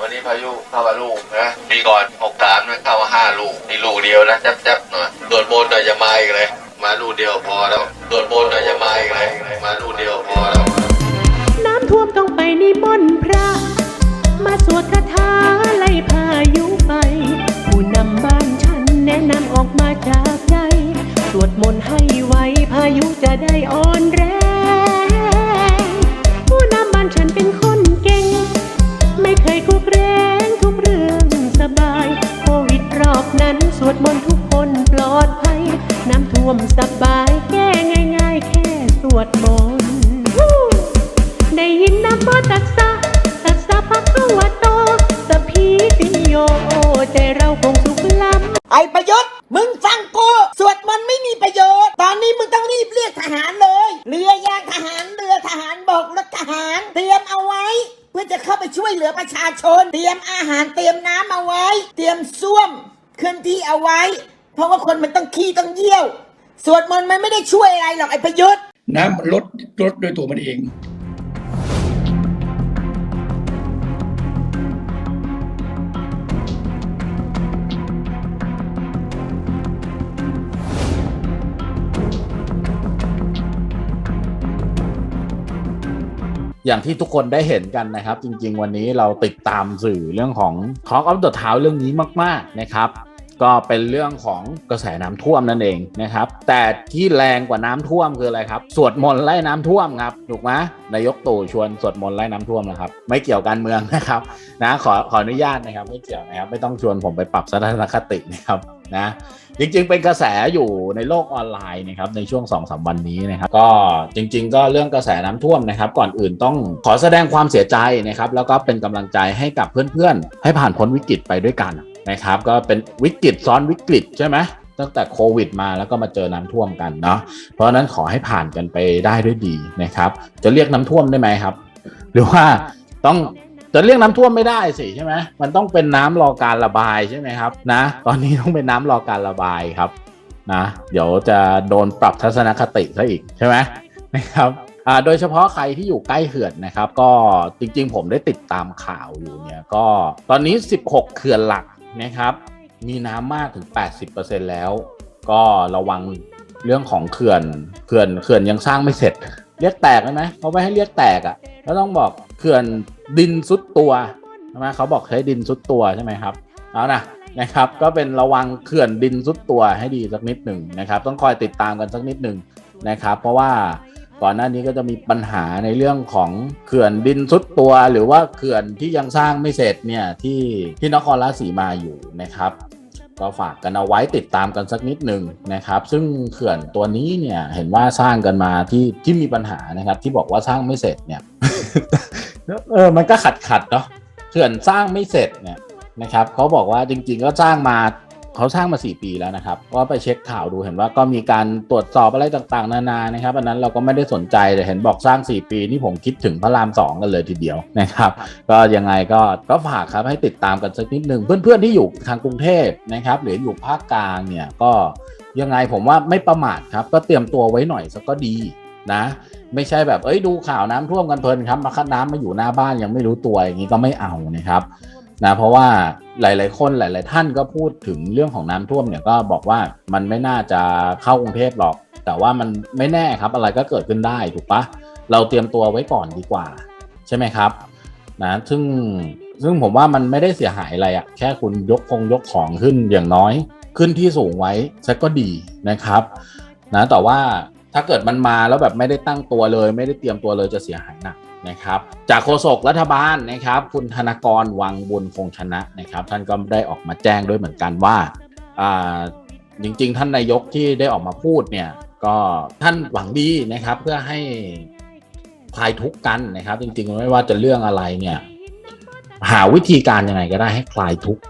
วันนี้พายุเข้ามาลูกนะปีก่อนหกสามนะเข้ามาห้าลูกนี่ลูกเดียวนะจับจับๆหน่อยโดนบนหน่อยจะมาอีกเลย มาลูกเดียวพอแล้วโดนบนหน่อยจะมาอีกเลยมาลูกเดียวพอแล้ว น้ำท่วมต้องไปนิมนต์พระ มาสวด วมสบายแก้ง่าย ๆ แค่สวดมนต์ได้ยินนะโมตัสสะตัสสะภะคะวะโตสพพีติโยใจเราคงสุขล้ำไอประยุทธ์มึงฟังกูสวดมนต์ไม่มีประโยชน์ ตอนนี้มึงต้องรีบเรียกทหารเลย เรือยางทหารเรือทหารบกรถทหารเตรียมเอาไว้เพื่อจะเข้าไปช่วยเหลือประชาชน เตรียมอาหารเตรียมน้ำเอาไว้ เตรียมส้วมเคลื่อนที่เอาไว้ เพราะว่าคนมันต้องขี้ต้องเยี่ยว สวดมนต์มันไม่ได้ช่วยอะไรหรอกไอ้ประยุทธ์ น้ำมันลดลดด้วยตัวมันเอง อย่างที่ทุกคนได้เห็นกันนะครับ จริง ๆ วันนี้เราติดตามสื่อเรื่องของ Talk of the Town เรื่องนี้มาก ๆ นะครับ ก็เป็นเรื่องของกระแสน้ำท่วมนั่นเองนะครับ แต่ที่แรงกว่าน้ำท่วมคืออะไรครับ สวดมนต์ไล่น้ำท่วมครับ ถูกไหมนายกตู่ชวนสวดมนต์ไล่น้ำท่วมนะครับ ไม่เกี่ยวการเมืองนะครับ นะขอขออนุญาตนะครับ ไม่เกี่ยวนะครับ ไม่ต้องชวนผมไปปรับทัศนคตินะครับนะจริงๆเป็นกระแสอยู่ในโลกออนไลน์นะครับในช่วง2อสวันนี้นะครับก็จริง ๆ ก็เรื่องกระแสน้ำท่วมนะครับ ก่อนอื่นต้องขอแสดงความเสียใจนะครับ แล้วก็เป็นกำลังใจให้กับเพื่อนๆ ให้ผ่านพ้นวิกฤตไปด้วยกัน นะครับ ก็เป็นวิกฤตซ้อนวิกฤตใช่ไหมตั้งแต่โควิดมาแล้วก็มาเจอน้ำท่วมกันเนาะเพราะฉะนั้นขอให้ผ่านกันไปได้ด้วยดีนะครับ จะเรียกน้ำท่วมได้ไหมครับ หรือว่าต้องจะเรียกน้ำท่วมไม่ได้สิใช่ไหมมันต้องเป็นน้ำรอการระบายใช่ไหมครับนะ ตอนนี้ต้องเป็นน้ำรอการระบายครับนะเดี๋ยวจะโดนปรับทัศนคติซะอีกใช่ไหมนะครับอ่าโดยเฉพาะใครที่อยู่ใกล้เขื่อนนะครับ ก็จริงๆ ผมได้ติดตามข่าวอยู่เนี่ยก็ตอนนี้ 16 เขื่อนหลัก นะครับ มีน้ำมากถึง 80%แล้ว ก็ระวังเรื่องของเขื่อนเขื่อนเขื่อนยังสร้างไม่เสร็จ เรียกแตกได้ไหมเขาไม่ให้เรียกแตกอะ่ะแล้วต้องบอกเขื่อนดินซุดตัวใช่ไหมเขาบอกใช้ดินซุดตัวใช่ไหมครับเอานะนะครับก็เป็นระวังเขื่อนดินซุดตัวให้ดีสักนิดหนึ่งนะครับ ต้องคอยติดตามกันสักนิดหนึ่งนะครับ เพราะว่า ก่อนหน้านี้ก็จะมีปัญหาในเรื่องของเขื่อนดินซุดตัว หรือว่าเขื่อนที่ยังสร้างไม่เสร็จเนี่ยที่ที่นครราชสีมาอยู่นะครับ ก็ฝากกันเอาไว้ติดตามกันสักนิดหนึ่งนะครับ ซึ่งเขื่อนตัวนี้เนี่ยเห็นว่าสร้างกันมาที่ที่มีปัญหานะครับ ที่บอกว่าสร้างไม่เสร็จเนี่ยเออมันก็ขัดขัดเนาะเขื่อนสร้างไม่เสร็จเนี่ยนะครับเขาบอกว่าจริงๆก็สร้างมา เขาสร้างมา 4 ปีแล้วนะครับก็ไปเช็คข่าวดูเห็นว่าก็มีการตรวจสอบอะไรต่างๆ นานานะครับอันนั้นเราก็ไม่ได้สนใจแต่เห็นบอกสร้าง 4 ปีนี่ผมคิดถึงพระรามสองกันเลยทีเดียวนะครับ ก็ยังไงก็ก็ฝากครับให้ติดตามกันสักนิดหนึ่งเพื่อนๆที่อยู่ทางกรุงเทพนะครับหรืออยู่ภาคกลางเนี่ยก็ยังไงผมว่าไม่ประมาทครับก็เตรียมตัวไว้หน่อยสักก็ดีนะไม่ใช่แบบเอ้ยดูข่าวน้ำท่วมกันเพลินครับมาคัดน้ำมาอยู่หน้าบ้านยังไม่รู้ตัวอย่างนี้ก็ไม่เอานะครับ นะเพราะว่าหลาย ๆ คนหลาย ๆ ท่านก็พูดถึงเรื่องของน้ำท่วมเนี่ยก็บอกว่ามันไม่น่าจะเข้ากรุงเทพหรอก แต่ว่ามันไม่แน่ครับอะไรก็เกิดขึ้นได้ถูกปะเราเตรียมตัวไว้ก่อนดีกว่า ใช่ไหมครับนะซึ่งซึ่งผมว่ามันไม่ได้เสียหายอะไรอะแค่คุณยกคงยกของขึ้นอย่างน้อย ขึ้นที่สูงไว้ซะก็ดีนะครับนะแต่ว่าถ้าเกิดมันมาแล้วแบบไม่ได้ตั้งตัวเลย ไม่ได้เตรียมตัวเลยจะเสียหายหนัก นะครับจากโฆษกรัฐบาลนะครับคุณธนากรวังบุญคงชนะนะครับ ท่านก็ได้ออกมาแจ้งด้วยเหมือนกันว่าอ่าจริงๆ ท่านนายกที่ได้ออกมาพูดเนี่ยก็ท่านหวังดีนะครับเพื่อให้คลายทุกข์กันนะครับ จริงๆไม่ว่าจะเรื่องอะไรเนี่ยหาวิธีการยังไงก็ได้ให้คลายทุกข์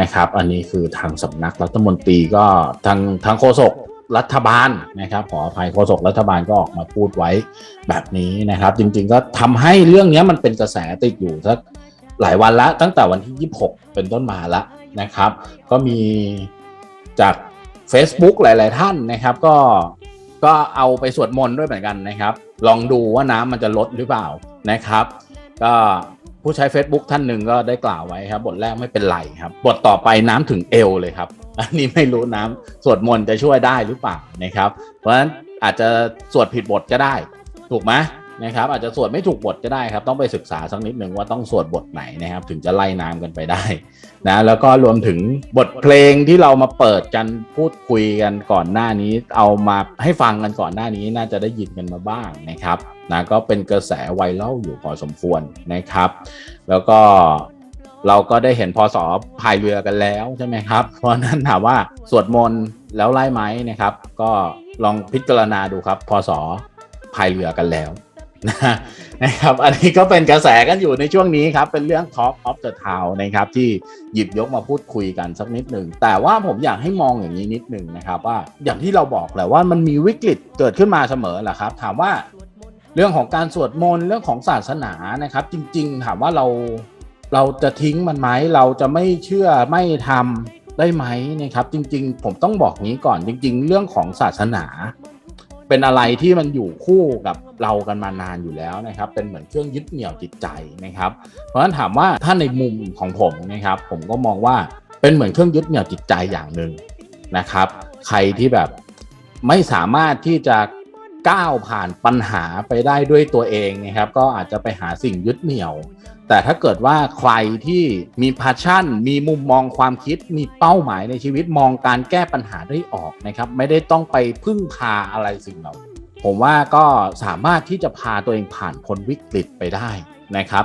นะครับ อันนี้คือทางสำนักรัฐมนตรีก็ทางทางโฆษก รัฐบาลนะครับขออภัยโฆษกรัฐบาลก็ออกมาพูดไว้แบบนี้นะครับ จริงๆก็ทำให้เรื่องนี้มันเป็นกระแสติดอยู่สักหลายวันละตั้งแต่วันที่ 26 เป็นต้นมาละนะครับ ก็มีจาก Facebook หลาย ๆ ท่านนะครับ ก็ก็เอาไปสวดมนต์ด้วยเหมือนกันนะครับ ลองดูว่าน้ำมันจะลดหรือเปล่านะครับ ก็ผู้ใช้ Facebook ท่านหนึ่งก็ได้กล่าวไว้ครับ บทแรกไม่เป็นไรครับ บทต่อไปน้ำถึงเอวเลยครับ อันนี้ไม่รู้น้ำสวดมนต์จะช่วยได้หรือเปล่านะครับ เพราะฉะนั้นอาจจะสวดผิดบทก็ได้ ถูกไหมนะครับ อาจจะสวดไม่ถูกบทก็ได้ครับ ต้องไปศึกษาสักนิดหนึ่งว่าต้องสวดบทไหนนะครับ ถึงจะไล่น้ำกันไปได้นะแล้วก็รวมถึงบทเพลงที่เรามาเปิดกันพูดคุยกันก่อนหน้านี้ เอามาให้ฟังกันก่อนหน้านี้น่าจะได้ยินกันมาบ้างนะครับนะก็เป็นกระแสไวรัลอยู่พอสมควรนะครับ แล้วก็ เราก็ได้เห็นพศพายเรือกันแล้วใช่ไหมครับ เพราะนั้นถามว่าสวดมนต์แล้วไล่ไหมนะครับ ก็ลองพิจารณาดูครับพศพายเรือกันแล้วนะนะครับอันนี้ก็เป็นกระแสกันอยู่ในช่วงนี้ครับ เป็นเรื่อง Talk of the Town นะครับ ที่หยิบยกมาพูดคุยกันสักนิดหนึ่ง แต่ว่าผมอยากให้มองอย่างนี้นิดหนึ่งนะครับ ว่าอย่างที่เราบอกแหละว่ามันมีวิกฤตเกิดขึ้นมาเสมอแหละครับ ถามว่าเรื่องของการสวดมนต์เรื่องของศาสนานะครับ จริง ๆ ถามว่าเรา เราจะทิ้งมันไหมเราจะไม่เชื่อไม่ทำได้ไหมนะครับ จริง ๆ ผมต้องบอกนี้ก่อนจริง ๆ เรื่องของศาสนา เป็นอะไรที่มันอยู่คู่กับเรากันมานานอยู่แล้วนะครับ เป็นเหมือนเครื่องยึดเหนี่ยวจิตใจนะครับ เพราะฉะนั้นถามว่าถ้าในมุมของผมนะครับ ผมก็มองว่าเป็นเหมือนเครื่องยึดเหนี่ยวจิตใจอย่างหนึ่งนะครับ ใครที่แบบไม่สามารถที่จะก้าวผ่านปัญหาไปได้ด้วยตัวเองนะครับ ก็อาจจะไปหาสิ่งยึดเหนี่ยว แต่ถ้าเกิดว่าใครที่มีพาชั่น มีมุมมองความคิด มีเป้าหมายในชีวิตมองการแก้ปัญหาได้ออกนะครับ ไม่ได้ต้องไปพึ่งพาอะไรสิ่งเหล่านี้ผมว่าก็สามารถที่จะพาตัวเองผ่านพ้นวิกฤตไปได้นะครับ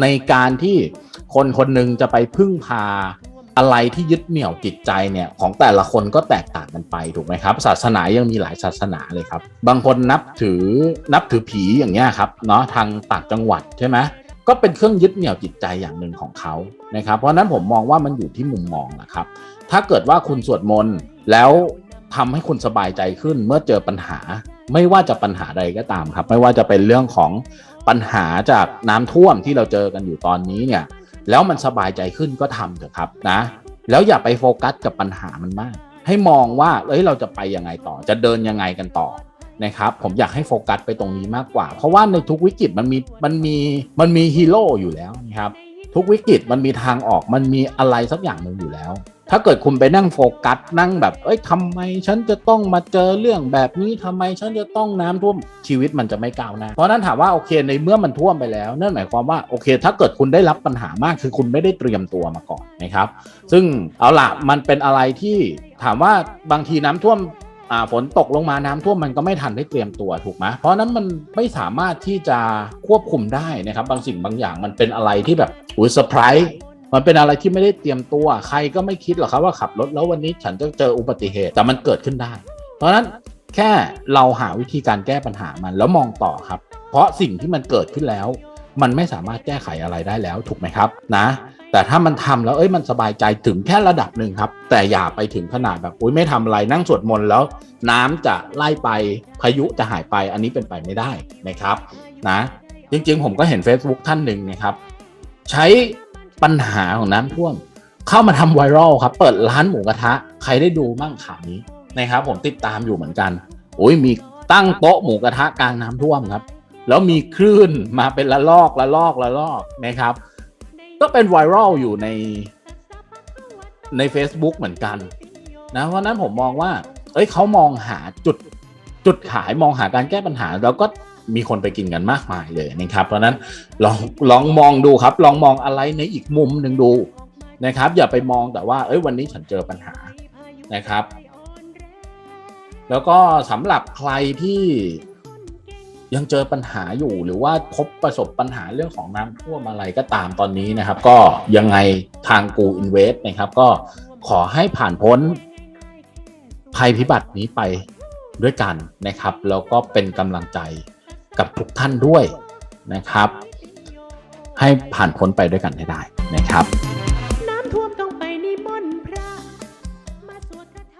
ในการที่คนคนหนึ่งจะไปพึ่งพาอะไรที่ยึดเหนี่ยวจิตใจเนี่ยของแต่ละคนก็แตกต่างกันไปถูกไหมครับ ศาสนายังมีหลายศาสนาเลยครับ บางคนนับถือนับถือผีอย่างเงี้ยครับเนาะทางต่างจังหวัดใช่ไหม ก็เป็นเครื่องยึดเหนี่ยวจิตใจอย่างหนึ่งของเขานะครับ เพราะนั้นผมมองว่ามันอยู่ที่มุมมองนะครับ ถ้าเกิดว่าคุณสวดมนต์แล้วทำให้คุณสบายใจขึ้นเมื่อเจอปัญหา ไม่ว่าจะปัญหาใดก็ตามครับ ไม่ว่าจะเป็นเรื่องของปัญหาจากน้ำท่วมที่เราเจอกันอยู่ตอนนี้เนี่ย แล้วมันสบายใจขึ้นก็ทำเถอะครับนะ แล้วอย่าไปโฟกัสกับปัญหามันมาก ให้มองว่าเอ้ยเราจะไปยังไงต่อ จะเดินยังไงกันต่อ นะครับผมอยากให้โฟกัสไปตรงนี้มากกว่า เพราะว่าในทุกวิกฤตมันมีมันมีมันมีฮีโร่อยู่แล้วนะครับทุกวิกฤตมันมีทางออกมันมีอะไรสักอย่างหนึ่งอยู่แล้ว ถ้าเกิดคุณไปนั่งโฟกัสนั่งแบบเอ้ยทำไมฉันจะต้องมาเจอเรื่องแบบนี้ทำไมฉันจะต้องน้ำท่วมชีวิตมันจะไม่ก้าวหน้าเพราะนั้นถามว่าโอเคในเมื่อมันท่วมไปแล้วนั่นหมายความว่าโอเค ถ้าเกิดคุณได้รับปัญหามากคือคุณไม่ได้เตรียมตัวมาก่อนนะครับ ซึ่งเอาละมันเป็นอะไรที่ถามว่าบางทีน้ำท่วม ฝนตกลงมาน้ำท่วมมันก็ไม่ทันได้เตรียมตัวถูกไหมเพราะฉะนั้นมันไม่สามารถที่จะควบคุมได้นะครับ บางสิ่งบางอย่างมันเป็นอะไรที่แบบอุ้ยเซอร์ไพรส์มันเป็นอะไรที่ไม่ได้เตรียมตัว ใครก็ไม่คิดหรอกครับว่าขับรถแล้ววันนี้ฉันจะเจออุบัติเหตุแต่มันเกิดขึ้นได้ เพราะฉะนั้นแค่เราหาวิธีการแก้ปัญหามันแล้วมองต่อครับ เพราะสิ่งที่มันเกิดขึ้นแล้ว มันไม่สามารถแก้ไขอะไรได้แล้วถูกไหมครับนะ แต่ถ้ามันทำแล้วเอ้ยมันสบายใจถึงแค่ระดับหนึ่งครับ แต่อย่าไปถึงขนาดแบบอุ้ยไม่ทำอะไรนั่งสวดมนต์แล้ว น้ำจะไล่ไปพายุจะหายไปอันนี้เป็นไปไม่ได้นะครับนะจริงๆ ผมก็เห็น Facebook ท่านหนึ่งนะครับ ใช้ปัญหาของน้ำท่วม เข้ามาทำไวรัลครับ เปิดร้านหมูกระทะ ใครได้ดูมั่งข่าวนี้นะครับ ผมติดตามอยู่เหมือนกันโอ้ยมีตั้งโต๊ะหมูกระทะกลางน้ำท่วมครับ แล้วมีคลื่นมาเป็นละลอกละลอกละลอกนะครับ ก็เป็นไวรัลอยู่ในใน Facebook เหมือนกันนะเพราะนั้นผมมองว่า เอ้ยเขามองหาจุดจุดขายมองหาการแก้ปัญหา แล้วก็มีคนไปกินกันมากมายเลยนะครับ เพราะฉะนั้นลองลองมองดูครับ ลองมองอะไรในอีกมุมหนึ่งดูนะครับ อย่าไปมองแต่ว่า เอ้ยวันนี้ฉันเจอปัญหานะครับ แล้วก็สำหรับใครที่ ยังเจอปัญหาอยู่หรือว่าพบประสบปัญหาเรื่องของน้ำท่วมอะไรก็ตามตอนนี้นะครับ ก็ยังไงทางกูอินเวสต์นะครับ ก็ขอให้ผ่านพ้นภัยพิบัตินี้ไปด้วยกันนะครับ แล้วก็เป็นกำลังใจกับทุกท่านด้วยนะครับ ให้ผ่านพ้นไปด้วยกันให้ได้นะครับ